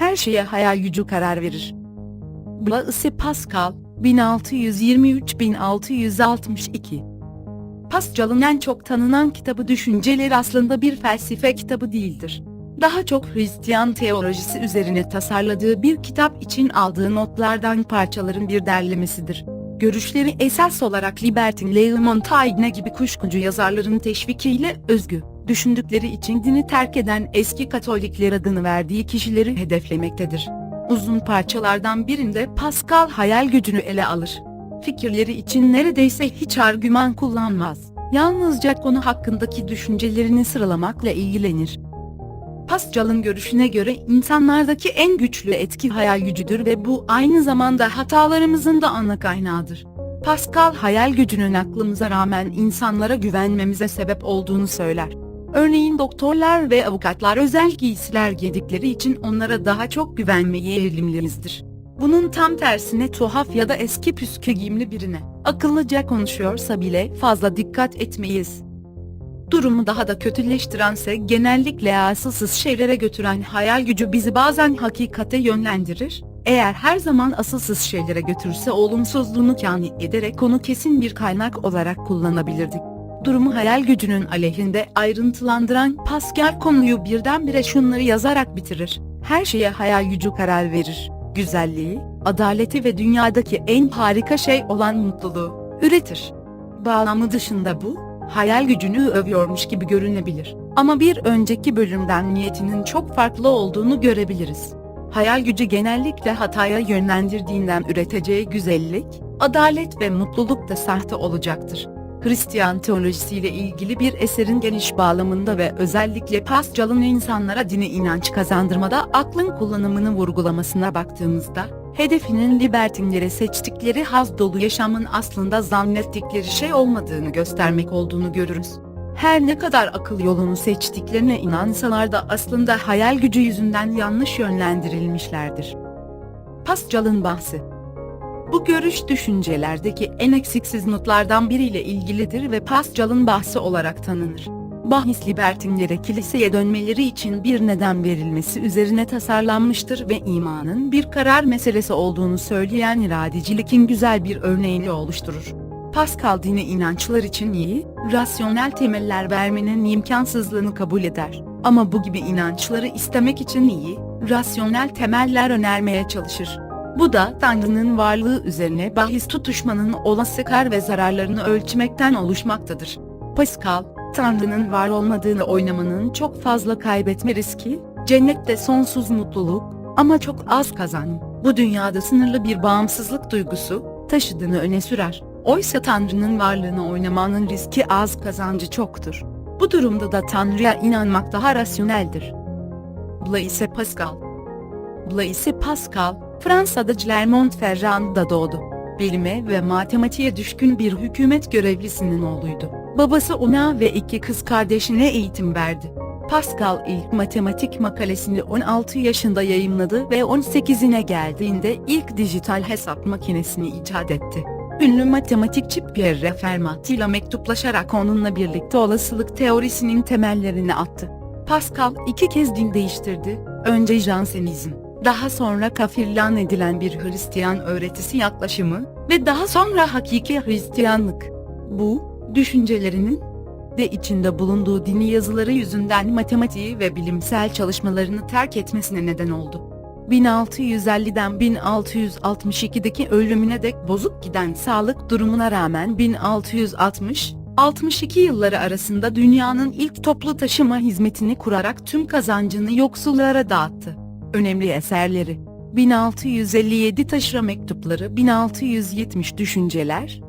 her şeye hayal gücü karar verir. Blaise Pascal, 1623-1662 Pascal'ın en çok tanınan kitabı Düşünceler aslında bir felsefe kitabı değildir. Daha çok Hristiyan teolojisi üzerine tasarladığı bir kitap için aldığı notlardan parçaların bir derlemesidir. Görüşleri esas olarak Libertin Montaigne gibi kuşkucu yazarların teşvikiyle özgü, düşündükleri için dini terk eden eski Katolikler adını verdiği kişileri hedeflemektedir. Uzun parçalardan birinde Pascal hayal gücünü ele alır. Fikirleri için neredeyse hiç argüman kullanmaz. Yalnızca konu hakkındaki düşüncelerini sıralamakla ilgilenir. Pascal'ın görüşüne göre insanlardaki en güçlü etki hayal gücüdür ve bu aynı zamanda hatalarımızın da ana kaynağıdır. Pascal hayal gücünün aklımıza rağmen insanlara güvenmemize sebep olduğunu söyler. Örneğin doktorlar ve avukatlar özel giysiler giydikleri için onlara daha çok güvenmeye eğilimliyizdir. Bunun tam tersine tuhaf ya da eski püskü giyimli birine, akıllıca konuşuyorsa bile fazla dikkat etmeyiz. Durumu daha da kötüleştirense genellikle asılsız şeylere götüren hayal gücü bizi bazen hakikate yönlendirir, eğer her zaman asılsız şeylere götürse olumsuzluğunu kâni ederek onu kesin bir kaynak olarak kullanabilirdik. Durumu hayal gücünün aleyhinde ayrıntılandıran Pascal konuyu birdenbire şunları yazarak bitirir. Her şeye hayal gücü karar verir. Güzelliği, adaleti ve dünyadaki en harika şey olan mutluluğu üretir. Bağlamı dışında bu, hayal gücünü övüyormuş gibi görünebilir. Ama bir önceki bölümden niyetinin çok farklı olduğunu görebiliriz. Hayal gücü genellikle hataya yönlendirdiğinden üreteceği güzellik, adalet ve mutluluk da sahte olacaktır. Hristiyan teolojisiyle ilgili bir eserin geniş bağlamında ve özellikle Pascal'ın insanlara dini inanç kazandırmada aklın kullanımını vurgulamasına baktığımızda, hedefinin libertinlere seçtikleri haz dolu yaşamın aslında zannettikleri şey olmadığını göstermek olduğunu görürüz. Her ne kadar akıl yolunu seçtiklerine inansalar da aslında hayal gücü yüzünden yanlış yönlendirilmişlerdir. Pascal'ın bahsi bu görüş düşüncelerdeki en eksiksiz notlardan biriyle ilgilidir ve Pascal'ın bahsi olarak tanınır. Bahis libertinlere kiliseye dönmeleri için bir neden verilmesi üzerine tasarlanmıştır ve imanın bir karar meselesi olduğunu söyleyen iradecilikin güzel bir örneğini oluşturur. Pascal dini inançlar için iyi, rasyonel temeller vermenin imkansızlığını kabul eder. Ama bu gibi inançları istemek için iyi, rasyonel temeller önermeye çalışır. Bu da Tanrı'nın varlığı üzerine bahis tutuşmanın olası kar ve zararlarını ölçmekten oluşmaktadır. Pascal, Tanrı'nın var olmadığını oynamanın çok fazla kaybetme riski, cennette sonsuz mutluluk ama çok az kazanım, bu dünyada sınırlı bir bağımsızlık duygusu taşıdığını öne sürer. Oysa Tanrı'nın varlığını oynamanın riski az kazancı çoktur. Bu durumda da Tanrı'ya inanmak daha rasyoneldir. Blaise Pascal Blaise Pascal, Fransa'da Clermont-Ferrand'da doğdu. Bilime ve matematiğe düşkün bir hükümet görevlisinin oğluydu. Babası ona ve iki kız kardeşine eğitim verdi. Pascal ilk matematik makalesini 16 yaşında yayımladı ve 18'ine geldiğinde ilk dijital hesap makinesini icat etti. Ünlü matematikçi Pierre Fermat ile mektuplaşarak onunla birlikte olasılık teorisinin temellerini attı. Pascal iki kez din değiştirdi, önce Jansenizm, daha sonra kafirlan edilen bir Hristiyan öğretisi yaklaşımı ve daha sonra hakiki Hristiyanlık. Bu, düşüncelerinin de içinde bulunduğu dini yazıları yüzünden matematiği ve bilimsel çalışmalarını terk etmesine neden oldu. 1650'den 1662'deki ölümüne dek bozuk giden sağlık durumuna rağmen 1660 62 yılları arasında dünyanın ilk toplu taşıma hizmetini kurarak tüm kazancını yoksullara dağıttı. Önemli eserleri. 1657 taşra mektupları 1670 düşünceler